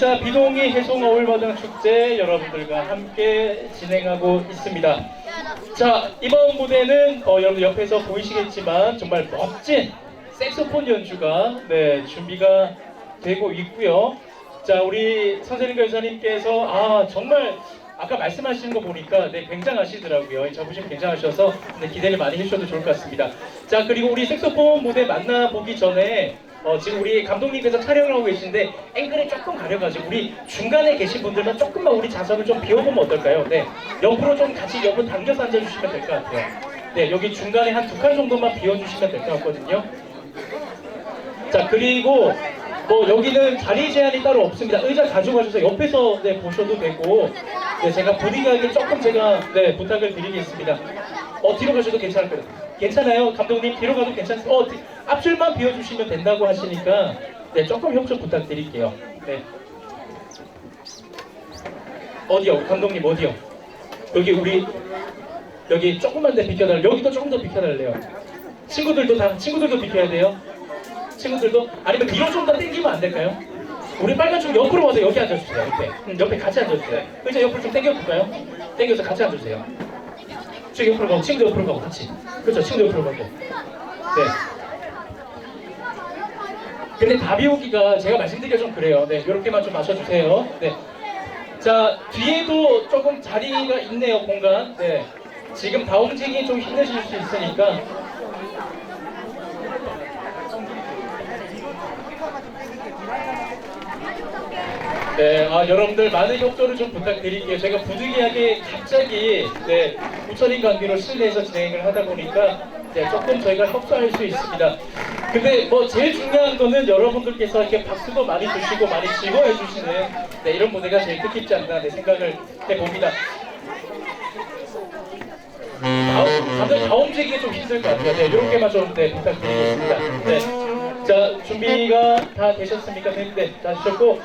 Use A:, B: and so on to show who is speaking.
A: 자 비동이 해송 어울마당 축제 여러분들과 함께 진행하고 있습니다. 자 이번 무대는 어, 여러분 옆에서 보이시겠지만 정말 멋진 색소폰 연주가 네 준비가 되고 있고요. 자 우리 선생님과 여사님께서 아 정말 아까 말씀하시는 거 보니까 네 굉장하시더라고요. 저보시면 굉장하셔서 네, 기대를 많이 해주셔도 좋을 것 같습니다. 자 그리고 우리 색소폰 무대 만나보기 전에 어, 지금 우리 감독님께서 촬영을 하고 계신데 앵글이 조금 가려가지고 우리 중간에 계신 분들만 조금만 우리 자석을 좀 비워보면 어떨까요? 네 옆으로 좀 같이 옆으로 당겨서 앉아주시면 될 것 같아요. 네 여기 중간에 한 두 칸 정도만 비워주시면 될 것 같거든요. 자 그리고 뭐 여기는 자리 제한이 따로 없습니다. 의자 가져가셔서 옆에서 네, 보셔도 되고 네, 제가 분위기하게 조금 제가 네, 부탁을 드리겠습니다. 어 뒤로 가셔도 괜찮을 거예요. 괜찮아요, 감독님 뒤로 가도 괜찮습니다. 어 뒤- 앞줄만 비워주시면 된다고 하시니까 네 조금 협조 부탁드릴게요. 네. 어디요, 감독님 어디요? 여기 우리 여기 조금만 더 비켜달래. 여기도 조금 더 비켜달래요. 친구들도 다 친구들도 비켜야 돼요. 친구들도 아니면 뒤로 좀 더 당기면 안 될까요? 우리 빨간 줄 옆으로 와서 여기 앉아주세요. 옆에 음, 옆에 같이 앉아주세요. 의자 옆으로 좀 당겨볼까요? 당겨서 같이 앉아주세요. 쭉 옆으로 가고 친구 옆으로 가고 같이. 그렇죠. 친구 옆으로 가고. 네. 근데 다 비우기가 제가 말씀드리기가 좀 그래요. 네, 이렇게만 좀 마셔주세요. 네. 자 뒤에도 조금 자리가 있네요 공간. 네. 지금 다 움직이기 좀 힘드실 수 있으니까 네, 아, 여러분들 많은 협조를 좀 부탁드릴게요. 제가 부득이하게 갑자기 네, 부처님 관계로 실내에서 진행을 하다 보니까 네, 조금 저희가 협조할 수 있습니다. 근데 뭐 제일 중요한 거는 여러분들께서 이렇게 박수도 많이 주시고 많이 즐거워해 주시는 네, 이런 무대가 제일 뜻깊지 않나 네, 생각을 해봅니다. 다음, 다들 다 움직이기 좀 힘들 것 같아요. 네, 이렇게만 좀 네, 부탁드리겠습니다. 네. 자, 준비가 다 되셨습니까? 네, 네, 다 되셨고,